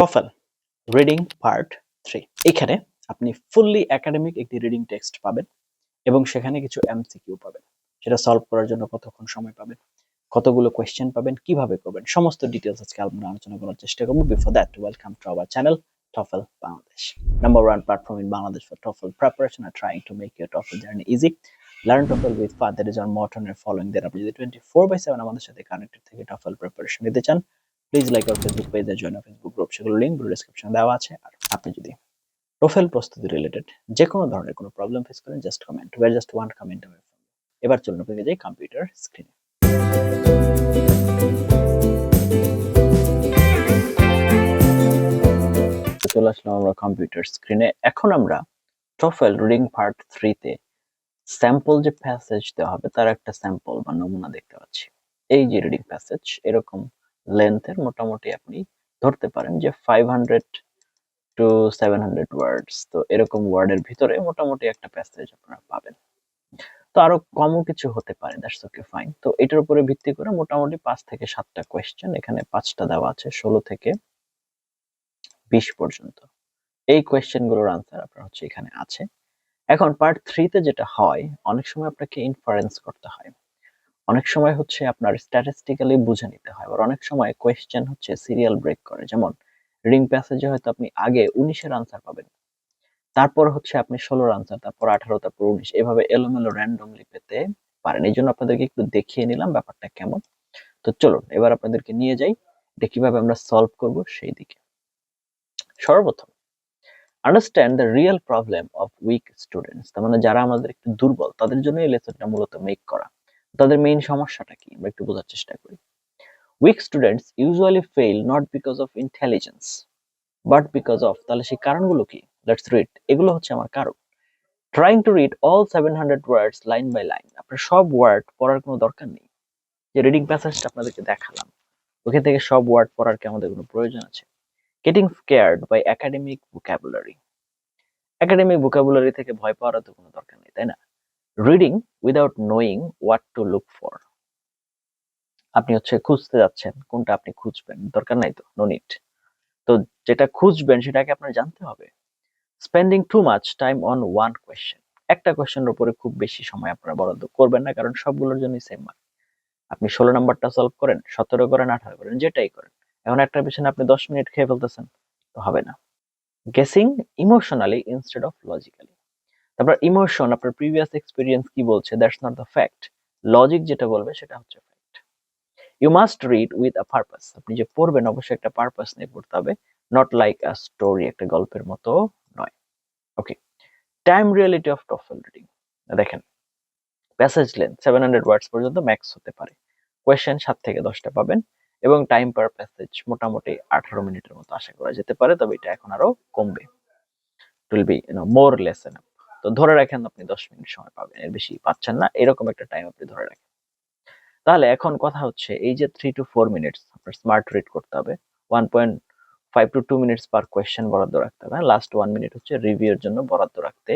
TOEFL reading part three এখানে আপনি fully academic একটি রিডিং টেক্সট পাবেন এবং সেখানে কিছু এমসিকিউ পাবেন সেটা সলভ করার জন্য কতক্ষণ সময় পাবেন কতগুলো কোয়েশ্চেন পাবেন কীভাবে করবেন সমস্ত ডিটেলস আজকে আমরা আলোচনা করার চেষ্টা করব before that welcome to our channel TOEFL Bangladesh. Number one platform in Bangladesh for TOEFL preparation are trying to make your TOEFL journey easy. Learn TOEFL with fun. That is our motto and following that যদি 24 by 7 আমাদের সাথে connected থেকে TOEFL preparation নিতে চান please like our Facebook page R join Facebook group সেগুলো link video ডেসক্রিপশনে দেওয়া আছে। আর আপনি যদি TOEFL প্রস্তুতি রিলেটেড যে কোনো ধরনের কোনো প্রবলেম ফেস করেন just comment or just one comment away এবার চলুন আপনাকে যাই কম্পিউটার স্ক্রিনে চলে আসলাম আমরা কম্পিউটার স্ক্রিনে এখন আমরা টফেল রিডিং পার্ট থ্রিতে স্যাম্পল যে প্যাসেজ দেওয়া হবে, তার একটা স্যাম্পল বা নমুনা দেখতে পাচ্ছি। এই যে রিডিং প্যাসেজ এরকম লেন্থের মোটামুটি আপনি ধরতে পারেন যে five hundred to seven hundred words তো এরকম ওয়ার্ডের ভিতরে মোটামুটি একটা প্যাসেজ আপনারা পাবেন। তো আরও কমও কিছু হতে পারে দ্যাটস ওকে ফাইন তো এটার উপরে ভিত্তি করে মোটামুটি পাঁচ থেকে সাতটা কোয়েশ্চেন এখানে পাঁচটা দেওয়া আছে, ষোলো থেকে বিশ পর্যন্ত। এই কোয়েশ্চেনগুলোর আনসার আপনার হচ্ছে এখানে আছে। এখন পার্ট থ্রিতে যেটা হয়, অনেক সময় আপনাকে ইনফারেন্স করতে হয়। অনেক সময় হচ্ছে আপনার স্ট্যাটিস্টিক্যালি বুঝে নিতে হয়। আবার অনেক সময় কোয়েশ্চেন হচ্ছে সিরিয়াল ব্রেক করে। যেমন রিং প্যাসেজে হয়তো আপনি আগে উনিশের আনসার পাবেন। তারপর হচ্ছে আপনি ষোলোর আনসার তারপর আঠারো, তারপর উনিশ। এভাবে এলোমেলো র্যান্ডমলি পেতে পারেন। এই জন্য আপনাদেরকে একটু দেখিয়ে নিলাম ব্যাপারটা কেমন। তো চলুন, এবার আপনাদেরকে নিয়ে যাই এটা কীভাবে আমরা সলভ করব সেই দিকে। সর্বপ্রথম understand the real problem of weak students তার মানে যারা আমাদের একটু দুর্বল, তাদের জন্য এই লেসনটা মূলত মেক করা। তাদের মেইন সমস্যাটা কি? আমরা একটু বোঝার চেষ্টা করি। Weak students usually fail not because of intelligence but because of তাহলে সেই কারণগুলো কি? লেটস রিড এগুলো হচ্ছে আমার কারণ। Trying to read all seven hundred words line by line আপনার সব ওয়ার্ড পড়ার কোনো দরকার নেই। যে রিডিং প্যাসেজটা আপনাদেরকে দেখালাম, ওখান থেকে সব ওয়ার্ড পড়ার কি আমাদের কোনো প্রয়োজন আছে? Getting scared by academic vocabulary academic vocabulary থেকে ভয় পাওয়ার তো কোনো দরকার নেই, তাই না? Reading without knowing what to look for আপনি হচ্ছে খুঁজতে যাচ্ছেন, কোনটা আপনি খুঁজবেন, দরকার নাই তো নো নিট তো যেটা খুঁজবেন সেটাকে আপনার জানতে হবে। Spending too much time on one question একটা কোয়েশ্চেনের উপরে খুব বেশি সময় আপনারা বরাদ্দ করবেন না, কারণ সবগুলোর জন্যই সেম মার্ক আপনি ষোলো নাম্বারটা সলভ করেন, সতেরো করেন, আঠারো করেন, যেটাই করেন। এখন একটা পিছনে আপনি দশ মিনিট খেয়ে ফেলতেছেন, তো হবে না। Guessing emotionally instead of logically তারপর ইমোশন আপনার প্রিভিয়াস এক্সপিরিয়েন্স কি বলছে? That's not the fact logic যেটা বলবে সেটা হচ্ছে fact you must read with a purpose আপনি যে পড়বেন অবশ্যই একটা পারপাস নিয়ে পড়তে হবে নট লাইক আ স্টোরি একটা গল্পের মতো নয়। Okay time reality of TOEFL reading দেখেন passage length seven hundred words পর্যন্ত ম্যাক্স হতে পারে। কোয়েশ্চেন সাত থেকে দশটা পাবেন এবং টাইম পার প্যাসেজ মোটামুটি আঠারো মিনিটের মতো আশা করা যেতে পারে, তবে এটা এখন আরও কমবে। উইল বি মোর লেস এন তো ধরে রাখেন আপনি দশ মিনিট সময় পাবেন, এর বেশি পাচ্ছেন না। এরকম একটা টাইম আপনি ধরে রাখেন। তাহলে এখন কথা হচ্ছে, এই যে থ্রি টু ফোর মিনিটস আপনার স্মার্ট রিড করতে হবে। One point five to two minutes per question বরাদ্দ রাখতে হবে। লাস্ট ওয়ান মিনিট হচ্ছে রিভিউর জন্য বরাদ্দ রাখতে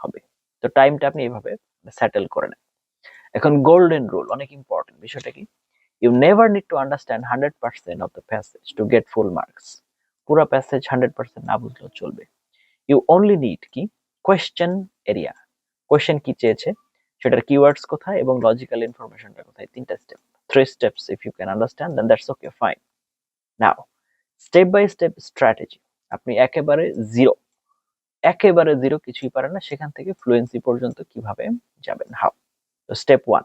হবে। তো টাইমটা আপনি এইভাবে সেটেল করে নেন। এখন গোল্ডেন রুল অনেক ইম্পর্টেন্ট বিষয়টা কি? You never need to understand hundred percent of the passage to get full marks পুরো প্যাসেজ হান্ড্রেড পার্সেন্ট না বুঝলেও চলবে। ইউ অনলি নিড কি? কোয়েশ্চেন এরিয়া কোয়েশ্চেন কি চেয়েছে? সেটার কিওয়ার্ডস কোথায় এবং লজিক্যাল ইনফরমেশনটা কোথায়? তিনটা step three steps if you can understand then that's okay fine now step by step strategy আপনি একেবারে জিরো একেবারে জিরো কিছুই পারেন না, সেখান থেকে ফ্লুয়েন্সি পর্যন্ত কীভাবে যাবেন? How to step one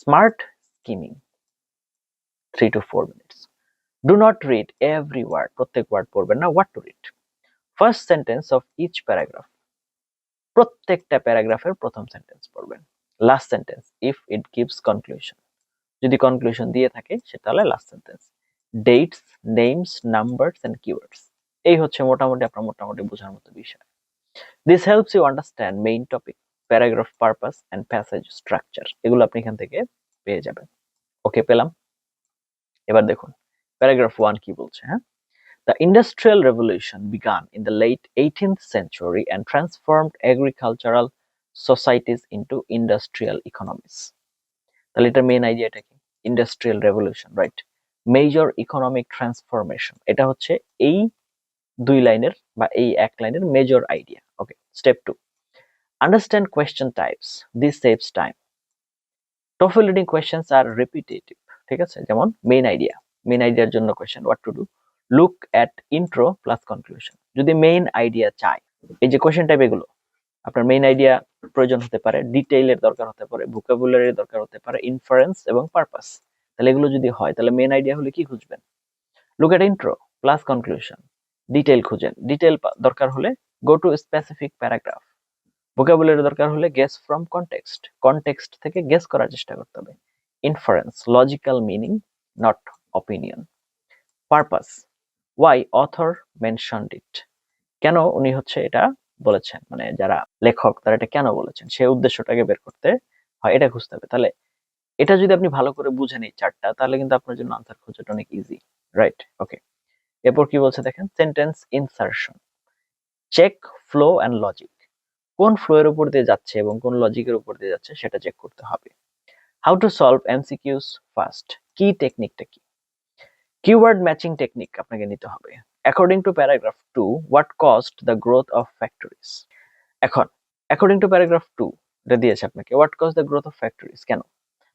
smart skimming three to four minutes do not read every word প্রত্যেক ওয়ার্ড পড়বেন না what to read first sentence of each paragraph প্রত্যেকটা প্যারাগ্রাফের প্রথম সেন্টেন্স পড়বেন। Last sentence if it gives conclusion যদি conclusion দিয়ে থাকে সেটা হলে last sentence dates names numbers and keywords এই হচ্ছে মোটামুটি আপনার মোটামুটি বোঝার মতো বিষয়। This helps you understand main topic paragraph purpose and passage structure এগুলো আপনি এখান থেকে পেয়ে যাবেন। ওকে পেলাম? এবার দেখুন প্যারাগ্রাফ ওয়ান কি বলছে হ্যাঁ? The Industrial Revolution began in the late 18th century and transformed agricultural societies into industrial economies. তাহলে এটা মেন আইডিয়াটা কি? Industrial revolution right major economic transformation এটা হচ্ছে এই দুই লাইনের বা এই এক লাইনের major idea okay step two understand question types this saves time TOEFL reading questions are repetitive ঠিক আছে? যেমন মেইন আইডিয়া মেইন আইডিয়ার জন্য question what to do look at intro plus conclusion যদি মেইন আইডিয়া চাই, এই যে কোয়েশ্চেন টাইপ এগুলো, আপনার মেইন আইডিয়া প্রয়োজন হতে পারে ডিটেইলের দরকার হতে পারে ভোকাবুলারির দরকার হতে পারে ইনফারেন্স এবং পারপাস তাহলে এগুলো যদি হয়, তাহলে মেইন আইডিয়া হলে কি খুঁজবেন? Look at intro plus conclusion detail খুঁজেন। ডিটেইল দরকার হলে go to specific paragraph vocabulary দরকার হলে গেস ফ্রম কনটেক্সট কনটেক্সট থেকে গেস করার চেষ্টা করতে হবে। Inference logical meaning not opinion purpose why author mentioned it কেন উনি হচ্ছে এটা বলেছেন? মানে যারা লেখক, তারা এটা কেন বলেছেন? সেই উদ্দেশ্যটাকে বের করতে হয়, এটা খুঁজতে হবে। তাহলে এটা যদি আপনি ভালো করে বুঝেন এই চারটা তাহলে কিন্তু আপনার জন্য আনসার খোঁজাটা অনেক ইজি রাইট ওকে এরপর কি বলছে দেখেন? Sentence insertion check flow and logic কোন ফ্লো এর উপর দিয়ে যাচ্ছে এবং কোন লজিকের উপর দিয়ে যাচ্ছে, সেটা চেক করতে হবে। How to solve MCQs first কি টেকনিকটা কি? কিওয়ার্ড ম্যাচিং টেকনিক আপনাকে নিতে হবে। According to paragraph two what caused the growth of factories এখন অ্যাকর্ডিং টু প্যারাগ্রাফ টু এটা দিয়েছে আপনাকে what caused the growth of factories কেন?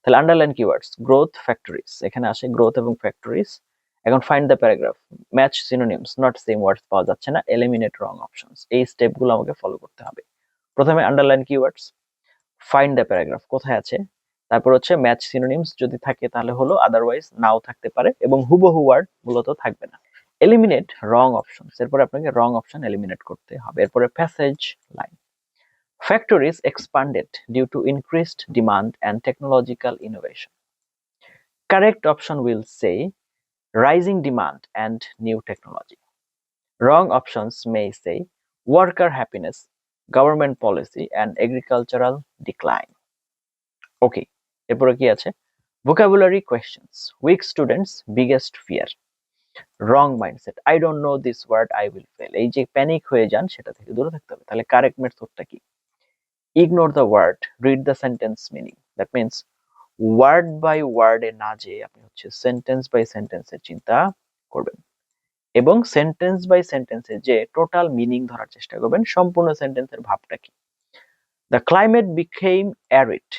তাহলে আন্ডারলাইন কিওয়ার্ডস গ্রোথ ফ্যাক্টরিজ এখানে আসে গ্রোথ এবং ফ্যাক্টরিজ এখন find the paragraph match synonyms not same words পাওয়া যাচ্ছে না এলিমিনেট রং অপশনস এই স্টেপগুলো আমাকে ফলো করতে হবে। প্রথমে underline keywords find the paragraph কোথায় আছে? তারপর হচ্ছে ম্যাচ সিনোনিমস যদি থাকে তাহলে হলো আদারওয়াইজ নাও থাকতে পারে এবং হুবহু ওয়ার্ড মূলত থাকবে না। এলিমিনেট রং অপশন এরপর আপনাকে রং অপশন এলিমিনেট করতে হবে। এরপরে passage line factories expanded due to increased demand and technological innovation correct option will say rising demand and new technology wrong options may say worker happiness government policy and agricultural decline okay এরপরে কি আছে? Vocabulary questions. Weak students biggest fear. Wrong mindset. I don't know this word I will fail এই যে panic হয়ে যান, সেটা থেকে দূরে থাকতে হবে। তাহলে কারেক্ট মেথডটা কি? Ignore the word read the sentence meaning that means word by ওয়ার্ডে না যে আপনি হচ্ছে সেন্টেন্স বাই সেন্টেন্সের চিন্তা করবেন। এবং সেন্টেন্স বাই সেন্টেন্সে যে টোটাল মিনিং ধরার চেষ্টা করবেন, সম্পূর্ণ সেন্টেন্সের ভাবটা কি? The climate became arid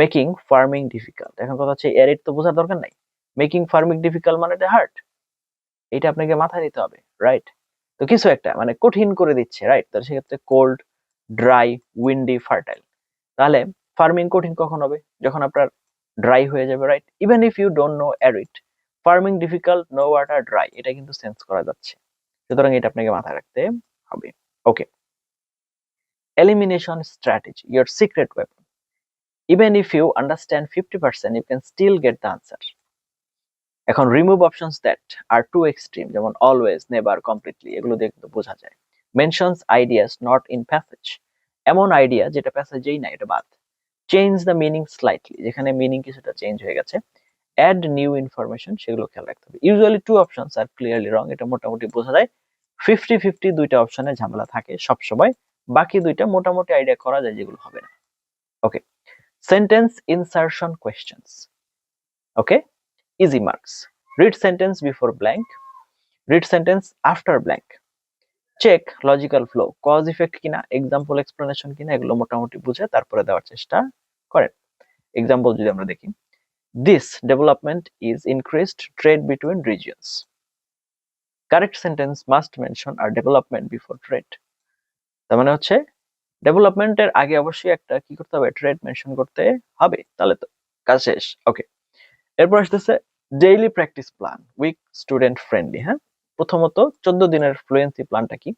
making farming difficult এখন কথা হচ্ছে অ্যারিড তো বোঝার দরকার নাই। মেকিং ফার্মিং ডিফিকাল্ট মানে এটা হার্ড এটা আপনাকে মাথায় নিতে হবে রাইট তো কিছু একটা মানে কঠিন করে দিচ্ছে রাইট তাহলে সেক্ষেত্রে কোল্ড ড্রাই উইন্ডি ফার্টাইল তাহলে ফার্মিং কঠিন কখন হবে? যখন আপনার ড্রাই হয়ে যাবে right even if you don't know arid farming difficult no water dry এটা কিন্তু সেন্স করা যাচ্ছে। সুতরাং এটা আপনাকে মাথায় রাখতে হবে। Okay elimination strategy your secret weapon even if you understand fifty percent you can still get the answer এখন remove options that are too extreme যেমন অলওয়েজ নেভার কমপ্লিটলি এগুলো দিয়ে কিন্তু বোঝা যায়। Mentions ideas not in passage এমন idea যেটা প্যাসেজেই না এটা বাদ। চেঞ্জ দ্য মিনিং স্লাইটলি যেখানে মিনিং কিছুটা চেঞ্জ হয়ে গেছে। অ্যাড নিউ ইনফরমেশন সেগুলো খেয়াল রাখতে হবে। ইউজুয়ালি টু অপশনস আর ক্লিয়ারলি রং এটা মোটামুটি বোঝা যায়। ফিফটি ফিফটি দুইটা অপশনে ঝামেলা থাকে সবসময়, বাকি দুইটা মোটামুটি আইডিয়া করা যায় যেগুলো হবে না। Okay sentence insertion questions okay easy marks read sentence before blank read sentence after blank check logical flow cause effect কিনা এক্সাম্পল এক্সপ্লেনেশন কিনা, এগুলো মোটামুটি বুঝে তারপরে দেওয়ার চেষ্টা করেন। এক্সাম্পল যদি আমরা দেখি। This development is increased trade between regions correct sentence must mention R development before trade তার মানে হচ্ছে ডেভেলপমেন্টের আগে অবশ্যই একটা কি করতে হবে? ট্রেড মেনশন করতে হবে। তাহলে তো কাজ শেষ। ওকে এরপর আসতেছে daily practice plan week student friendly হ্যাঁ? প্রথমত চোদ্দ দিনের ফ্লুয়েন্সি প্ল্যানটা কি?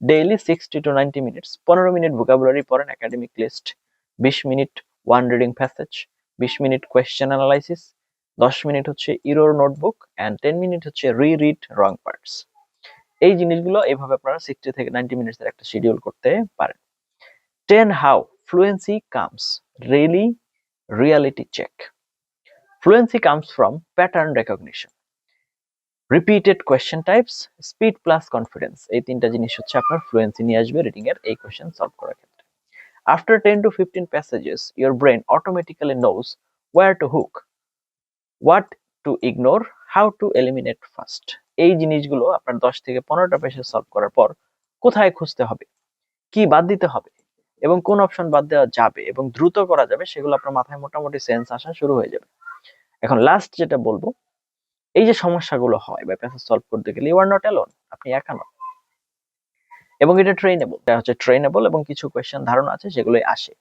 Daily sixty to ninety minutes পনেরো মিনিট ভোকাবুলারি পড়েন একাডেমিক লিস্ট বিশ মিনিট ওয়ান রিডিং প্যাসেজ বিশ মিনিট কোয়েশ্চেন অ্যানালাইসিস দশ মিনিট হচ্ছে error notebook and ten minute হচ্ছে রি রিড রং পার্টস এই জিনিসগুলো এইভাবে আপনারা সিক্সটি থেকে নাইনটি মিনিটসের একটা শিডিউল করতে পারেন। Ten how fluency comes really reality check fluency comes from pattern recognition repeated question types speed plus confidence এই তিনটা জিনিস হচ্ছে আপনার ফ্লুয়েন্সি নিয়ে আসবে রিডিং এর এই কোয়েশ্চেন সলভ করার ক্ষেত্রে। After ten to fifteen passages your brain automatically knows where to look what to ignore how to eliminate first এই জিনিসগুলো আপনার দশ থেকে পনেরোটা পেশে সলভ করার পর কোথায় খুঁজতে হবে? কি বাদ দিতে হবে? এবং কোন অপশন বাদ দেওয়া যাবে এবং দ্রুত করা যাবে, সেগুলো আপনার মাথায় মোটামুটি সেন্স আসা শুরু হয়ে যাবে। এখন লাস্ট যেটা বলব, এই যে সমস্যাগুলো হয় বা প্যাসেজ সলভ করতে গেলে ইউ আর নট অ্যালোন আপনি একা নন। এবং এটা ট্রেনেবল এটা হচ্ছে ট্রেনেবল এবং কিছু কোয়েশ্চেন ধারণা আছে সেগুলোই আসে।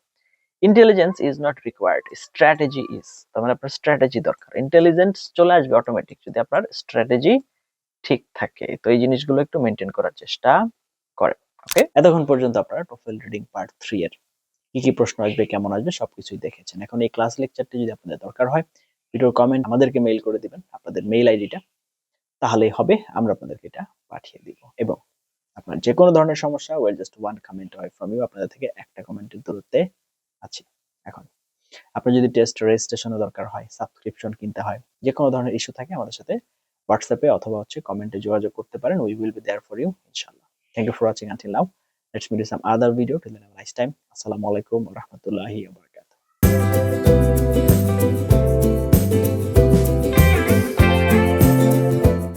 Intelligence is not required strategy is তার মানে আপনার স্ট্র্যাটেজি দরকার। ইন্টেলিজেন্স চলে আসবে অটোমেটিক যদি আপনার স্ট্র্যাটেজি ঠিক থাকে। তো এই জিনিসগুলো একটু মেনটেন করার চেষ্টা ওকে এতক্ষণ পর্যন্ত আপনারা টোফেল রিডিং পার্ট থ্রি এর কি কি প্রশ্ন আসবে, কেমন আসবে, সবকিছুই দেখেছেন। এখন এই ক্লাস লেকচারটি যদি আপনাদের দরকার হয়, ভিডিওর কমেন্ট আমাদেরকে মেইল করে দিবেন, আপনাদের মেইল আইডিটা তাহলেই হবে, আমরা আপনাদেরকে এটা পাঠিয়ে দিব। এবং আপনার যে কোনো ধরনের সমস্যা ওয়েল জাস্ট ওয়ান কমেন্ট হয় ফ্রম ইউ আপনাদের থেকে একটা কমেন্টের দূরত্বে আছি। এখন, আপনার যদি টেস্ট রেজিস্ট্রেশনের দরকার হয় সাবস্ক্রিপশন কিনতে হয় যে কোনো ধরনের ইস্যু থাকে আমাদের সাথে হোয়াটসঅ্যাপে অথবা হচ্ছে কমেন্টে যোগাযোগ করতে পারেন we will be there for you ইনশাআল্লাহ। Thank you for watching until now let's meet some other video till then nice time আসসালামু আলাইকুম ওয়া রাহমাতুল্লাহি ওয়া বারাকাতুহু